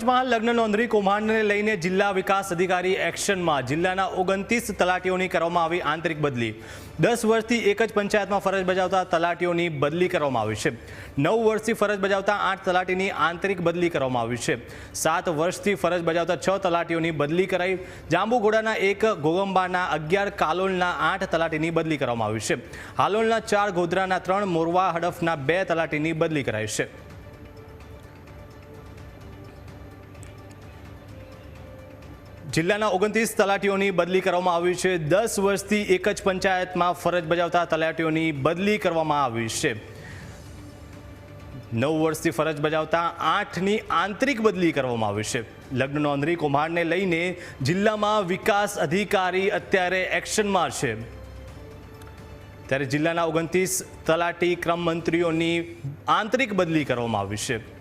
પંચમહાલ લગ્ન નોંધણી કૌભાંડને લઈને જિલ્લા વિકાસ અધિકારી એક્શનમાં જિલ્લાના ઓગણત્રીસ તલાટીઓની કરવામાં આવી આંતરિક બદલી. દસ વર્ષથી એક જ પંચાયતમાં ફરજ બજાવતા તલાટીઓની બદલી કરવામાં આવી છે. નવ વર્ષથી ફરજ બજાવતા આઠ તલાટીની આંતરિક બદલી કરવામાં આવી છે. સાત વર્ષથી ફરજ બજાવતા છ તલાટીઓની બદલી કરાઈ. જાંબુઘોડાના એક, ગોગંબાના અગિયાર, કાલોલના આઠ તલાટીની બદલી કરવામાં આવી છે. હાલોલના ચાર, ગોધરાના ત્રણ, મોરવા, હડફના બે તલાટીની બદલી કરાઈ છે. જિલ્લાના ઓગણત્રીસ તલાટીઓની બદલી કરવામાં આવી છે. દસ વર્ષથી એક જ પંચાયતમાં ફરજ બજાવતા તલાટીઓની બદલી કરવામાં આવી છે. નવ વર્ષથી ફરજ બજાવતા આઠની આંતરિક બદલી કરવામાં આવી છે. લગ્ન નોંધણી કૌભાંડને લઈને જિલ્લામાં વિકાસ અધિકારી અત્યારે એક્શનમાં છે. ત્યારે જિલ્લાના ઓગણત્રીસ તલાટી ક્રમ મંત્રીઓની આંતરિક બદલી કરવામાં આવી છે.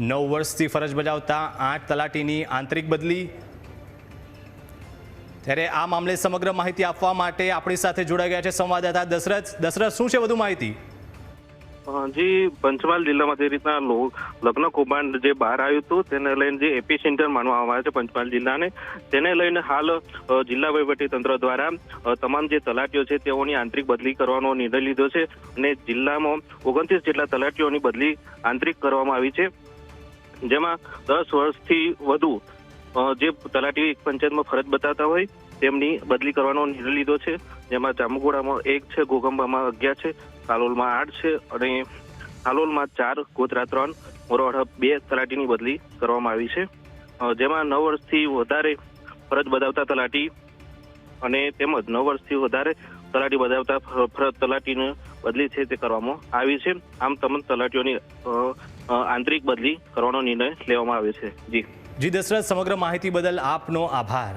નવ વર્ષથી ફરજ બજાવતા આઠ તલાટીની આંતરિક બદલી. ત્યારે આ મામલે સમગ્ર માહિતી આપવા માટે આપણી સાથે જોડાઈ ગયા છે સંવાદદાતા દશરથ. દશરથ, શું છે વધુ માહિતી? જી, પંચમહાલ જિલ્લામાં જે રીતના લગ્ન કૌભાંડ જે બહાર આવ્યું હતું, તેને લઈને જે એપી સેન્ટર માનવામાં આવે છે પંચમહાલ જિલ્લાને, તેને લઈને હાલ જિલ્લા વહીવટી તંત્ર દ્વારા તમામ જે તલાટીઓ છે તેઓની આંતરિક બદલી કરવાનો નિર્ણય લીધો છે અને જિલ્લામાં ઓગણત્રીસ જેટલા તલાટીઓની બદલી આંતરિક કરવામાં આવી છે. જેમાં દસ વર્ષથી વધુ જે તલાટી પંચાયતમાં ફરજ બતાવતા હોય, તેમની બદલી કરવાનો નિર્ણય લીધો છે. જેમાં જામુગોડામાં એક છે, ગોગંબામાં અગિયાર છે કાલોલમાં આઠ છે અને હાલોલમાં ચાર, ગોધરા ત્રણ, મોરવાડા બે તલાટીની બદલી કરવામાં આવી છે. જેમાં નવ વર્ષથી વધારે ફરજ બજાવતા તલાટી અને તેમજ નવ વર્ષથી વધારે તલાટી બજાવતા ફરજ તલાટીની બદલી છે તે કરવામાં આવી છે. આમ તમામ તલાટીઓની આંતરિક બદલી કરવાનો નિર્ણય લેવામાં આવ્યો છે. જી. જી, દશરથ, સમગ્ર માહિતી બદલ આપનો આભાર.